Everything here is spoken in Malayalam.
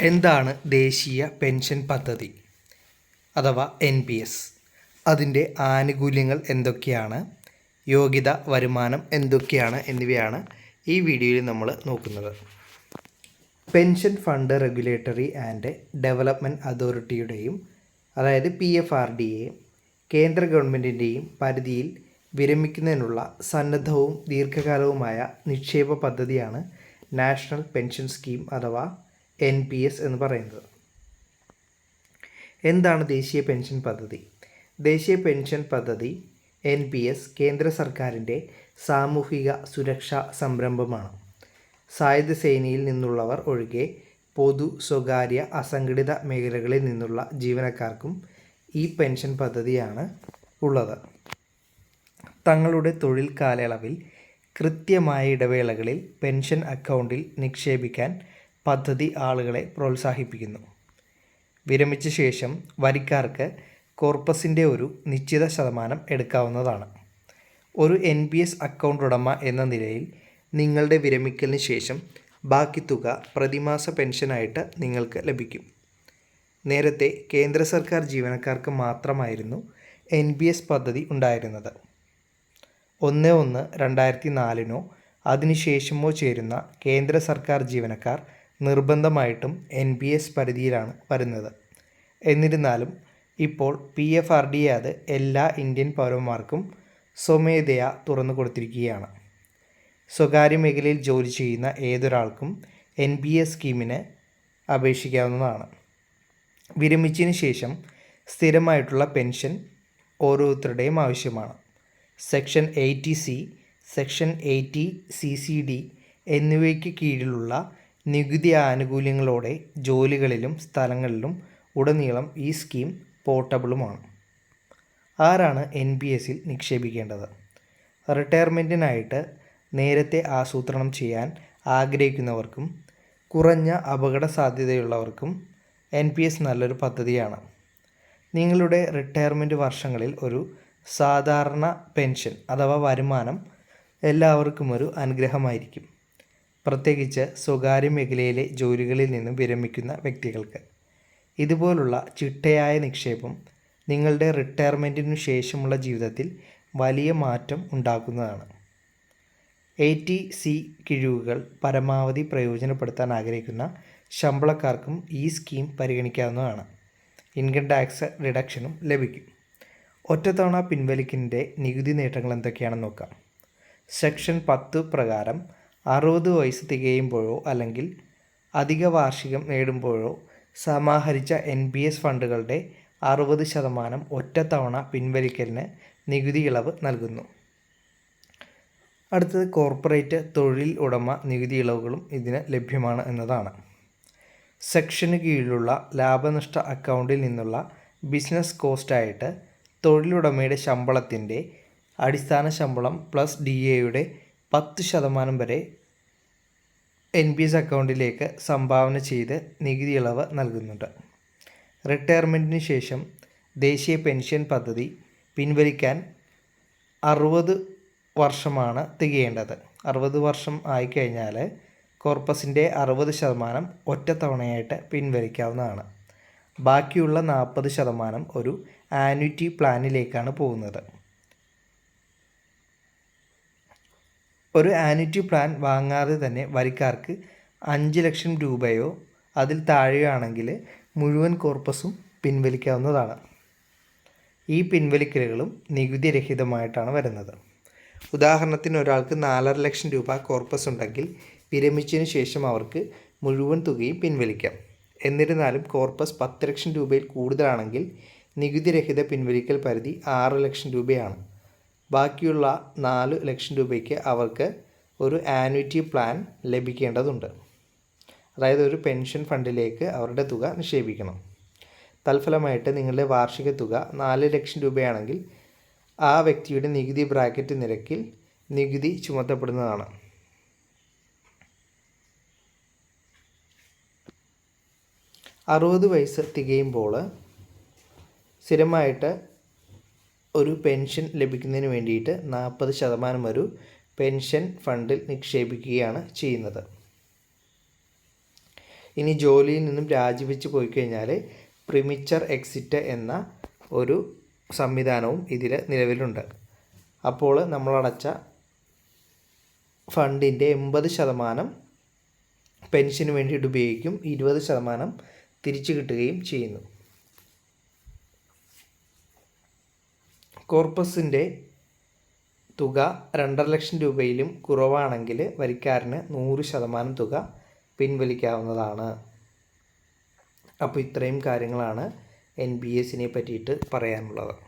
എന്താണ് ദേശീയ പെൻഷൻ പദ്ധതി? അഥവാ എൻ പി എസ്. അതിന്റെ ആനുകൂല്യങ്ങൾ എന്തൊക്കെയാണ്? യോഗ്യത വരുമാനം എന്തൊക്കെയാണ് എന്നിവയാണ് ഈ വീഡിയോയിൽ നമ്മൾ നോക്കുന്നത്. Pension fund regulatory and development അതോറിറ്റിയുടെയും അതായത് P F R D A കേന്ദ്ര ഗവൺമെന്റിന്റെയും പരിധിയിൽ വിരമിക്കുന്നതിനുള്ള സന്നദ്ധവും ദീർഘകാലവുമായ നിക്ഷേപ പദ്ധതിയാണ് നാഷണൽ പെൻഷൻ സ്കീം അഥവാ എൻ പി എസ് എന്ന് പറയുന്നത്. എന്താണ് ദേശീയ പെൻഷൻ പദ്ധതി? ദേശീയ പെൻഷൻ പദ്ധതി എൻ പി എസ് കേന്ദ്ര സർക്കാരിന്റെ സാമൂഹിക സുരക്ഷാ സംരംഭമാണ്. സായുധ സേനയിൽ നിന്നുള്ളവർ ഒഴികെ പൊതു സ്വകാര്യ അസംഘടിത മേഖലകളിൽ നിന്നുള്ള ജീവനക്കാർക്കും ഈ പെൻഷൻ പദ്ധതിയാണ് ഉള്ളത്. തങ്ങളുടെ തൊഴിൽ കാലയളവിൽ കൃത്യമായ ഇടവേളകളിൽ പെൻഷൻ അക്കൗണ്ടിൽ നിക്ഷേപിക്കാൻ പദ്ധതി ആളുകളെ പ്രോത്സാഹിപ്പിക്കുന്നു. വിരമിച്ച ശേഷം വരിക്കാർക്ക് കോർപ്പസിന്റെ ഒരു നിശ്ചിത ശതമാനം എടുക്കാവുന്നതാണ്. ഒരു എൻ പി എസ് അക്കൗണ്ട് ഉടമ എന്ന നിലയിൽ നിങ്ങളുടെ വിരമിക്കലിന് ശേഷം ബാക്കി തുക പ്രതിമാസ പെൻഷനായിട്ട് നിങ്ങൾക്ക് ലഭിക്കും. നേരത്തെ കേന്ദ്ര സർക്കാർ ജീവനക്കാർക്ക് മാത്രമായിരുന്നു എൻ പി എസ് പദ്ധതി ഉണ്ടായിരുന്നത്. ഒന്ന് ഒന്ന് രണ്ടായിരത്തി നാലിനോ അതിനുശേഷമോ ചേരുന്ന കേന്ദ്ര സർക്കാർ ജീവനക്കാർ നിർബന്ധമായിട്ടും എൻ പി എസ് പരിധിയിലാണ് വരുന്നത്. എന്നിരുന്നാലും ഇപ്പോൾ പി എഫ് ആർ ഡി അത് എല്ലാ ഇന്ത്യൻ പൗരന്മാർക്കും സ്വമേധയാ തുറന്നു കൊടുത്തിരിക്കുകയാണ്. സ്വകാര്യ മേഖലയിൽ ജോലി ചെയ്യുന്ന ഏതൊരാൾക്കും എൻ പി എസ് സ്കീമിന് അപേക്ഷിക്കാവുന്നതാണ്. വിരമിച്ചതിന് ശേഷം സ്ഥിരമായിട്ടുള്ള പെൻഷൻ ഓരോരുത്തരുടെയും ആവശ്യമാണ്. Section eighty C section eighty C C D എന്നിവയ്ക്ക് കീഴിലുള്ള നികുതി ആനുകൂല്യങ്ങളോടെ ജോലികളിലും സ്ഥലങ്ങളിലും ഉടനീളം ഈ സ്കീം പോർട്ടബിളുമാണ്. ആരാണ് എൻ പി എസിൽ നിക്ഷേപിക്കേണ്ടത്? റിട്ടയർമെന്റിനായിട്ട് നേരത്തെ ആസൂത്രണം ചെയ്യാൻ ആഗ്രഹിക്കുന്നവർക്കും കുറഞ്ഞ അപകട സാധ്യതയുള്ളവർക്കും എൻ പി എസ് നല്ലൊരു പദ്ധതിയാണ്. നിങ്ങളുടെ റിട്ടയർമെന്റ് വർഷങ്ങളിൽ ഒരു സാധാരണ പെൻഷൻ അഥവാ വരുമാനം എല്ലാവർക്കും ഒരു അനുഗ്രഹമായിരിക്കും. പ്രത്യേകിച്ച് സ്വകാര്യ മേഖലയിലെ ജോലികളിൽ നിന്നും വിരമിക്കുന്ന വ്യക്തികൾക്ക്. ഇതുപോലുള്ള ചിട്ടയായ നിക്ഷേപം നിങ്ങളുടെ റിട്ടയർമെന്റിനു ശേഷമുള്ള ജീവിതത്തിൽ വലിയ മാറ്റം ഉണ്ടാക്കുന്നതാണ്. എ ടി സി കിഴിവുകൾ പരമാവധി പ്രയോജനപ്പെടുത്താൻ ആഗ്രഹിക്കുന്ന ശമ്പളക്കാർക്കും ഈ സ്കീം പരിഗണിക്കാവുന്നതാണ്. ഇൻകം ടാക്സ് റിഡക്ഷനും ലഭിക്കും. ഒറ്റത്തവണ പിൻവലിക്കിന്റെ നികുതി നേട്ടങ്ങൾ എന്തൊക്കെയാണെന്ന് നോക്കാം. സെക്ഷൻ പത്ത് പ്രകാരം അറുപത് വയസ്സ് തികയുമ്പോഴോ അല്ലെങ്കിൽ അധിക വാർഷികം നേടുമ്പോഴോ സമാഹരിച്ച എൻ പി എസ് ഫണ്ടുകളുടെ അറുപത് ശതമാനം ഒറ്റത്തവണ പിൻവലിക്കലിന് നികുതി ഇളവ് നൽകുന്നു. അടുത്തത് കോർപ്പറേറ്റ് തൊഴിൽ ഉടമ നികുതി ഇളവുകളും ഇതിന് ലഭ്യമാണ് എന്നതാണ്. സെക്ഷന് കീഴിലുള്ള ലാഭനഷ്ട അക്കൗണ്ടിൽ നിന്നുള്ള ബിസിനസ് കോസ്റ്റായിട്ട് തൊഴിലുടമയുടെ ശമ്പളത്തിന്റെ അടിസ്ഥാന ശമ്പളം പ്ലസ് ഡി എയുടെ പത്ത് ശതമാനം വരെ എൻ പി എസ് അക്കൗണ്ടിലേക്ക് സംഭാവന ചെയ്ത് നികുതി ഇളവ് നൽകുന്നുണ്ട്. റിട്ടയർമെന്റിന് ശേഷം ദേശീയ പെൻഷൻ പദ്ധതി പിൻവലിക്കാൻ അറുപത് വർഷമാണ് തികയേണ്ടത്. അറുപത് വർഷം ആയിക്കഴിഞ്ഞാൽ കോർപ്പസിന്റെ അറുപത് ശതമാനം ഒറ്റത്തവണയായിട്ട് പിൻവലിക്കാവുന്നതാണ്. ബാക്കിയുള്ള നാൽപ്പത് ശതമാനം ഒരു ആനുറ്റി പ്ലാനിലേക്കാണ് പോകുന്നത്. ഒരു ആനിറ്റി പ്ലാൻ വാങ്ങാതെ തന്നെ വരിക്കാർക്ക് അഞ്ച് ലക്ഷം രൂപയോ അതിൽ താഴെയാണെങ്കിൽ മുഴുവൻ കോർപ്പസും പിൻവലിക്കാവുന്നതാണ്. ഈ പിൻവലിക്കലുകളും നികുതി രഹിതമായിട്ടാണ് വരുന്നത്. ഉദാഹരണത്തിന് ഒരാൾക്ക് നാലര ലക്ഷം രൂപ കോർപ്പസ് ഉണ്ടെങ്കിൽ വിരമിച്ചതിന് ശേഷം അവർക്ക് മുഴുവൻ തുകയും പിൻവലിക്കാം. എന്നിരുന്നാലും കോർപ്പസ് പത്ത് ലക്ഷം രൂപയിൽ കൂടുതലാണെങ്കിൽ നികുതി രഹിത പിൻവലിക്കൽ പരിധി ആറ് ലക്ഷം രൂപയാണ്. ബാക്കിയുള്ള നാല് ലക്ഷം രൂപയ്ക്ക് അവർക്ക് ഒരു ആനുവിറ്റി പ്ലാൻ ലഭിക്കേണ്ടതുണ്ട്. അതായത് ഒരു പെൻഷൻ ഫണ്ടിലേക്ക് അവരുടെ തുക നിക്ഷേപിക്കണം. തൽഫലമായിട്ട് നിങ്ങളുടെ വാർഷിക തുക നാല് ലക്ഷം രൂപയാണെങ്കിൽ ആ വ്യക്തിയുടെ നികുതി ബ്രാക്കറ്റ് നിരക്കിൽ നികുതി ചുമത്തപ്പെടുന്നതാണ്. അറുപത് വയസ്സ് തികയുമ്പോൾ സ്ഥിരമായിട്ട് ഒരു പെൻഷൻ ലഭിക്കുന്നതിന് വേണ്ടിയിട്ട് നാൽപ്പത് ശതമാനം ഒരു പെൻഷൻ ഫണ്ടിൽ നിക്ഷേപിക്കുകയാണ് ചെയ്യുന്നത്. ഇനി ജോലിയിൽ നിന്നും രാജിവെച്ച് പോയി കഴിഞ്ഞാൽ പ്രിമിച്ചർ എക്സിറ്റ് എന്ന ഒരു സംവിധാനവും ഇതിൽ നിലവിലുണ്ട്. അപ്പോൾ നമ്മളടച്ച ഫണ്ടിന്റെ എൺപത് ശതമാനം പെൻഷന് വേണ്ടിയിട്ട് ഉപയോഗിക്കും ഇരുപത് ശതമാനം തിരിച്ചു കിട്ടുകയും ചെയ്യുന്നു. കോർപ്പസിന്റെ തുക രണ്ടര ലക്ഷം രൂപയിലും കുറവാണെങ്കിൽ വരിക്കാരന് നൂറ് ശതമാനം തുക പിൻവലിക്കാവുന്നതാണ്. അപ്പോൾ ഇത്രയും കാര്യങ്ങളാണ് എൻ ബി എസിനെ പറ്റിയിട്ട് പറയാനുള്ളത്.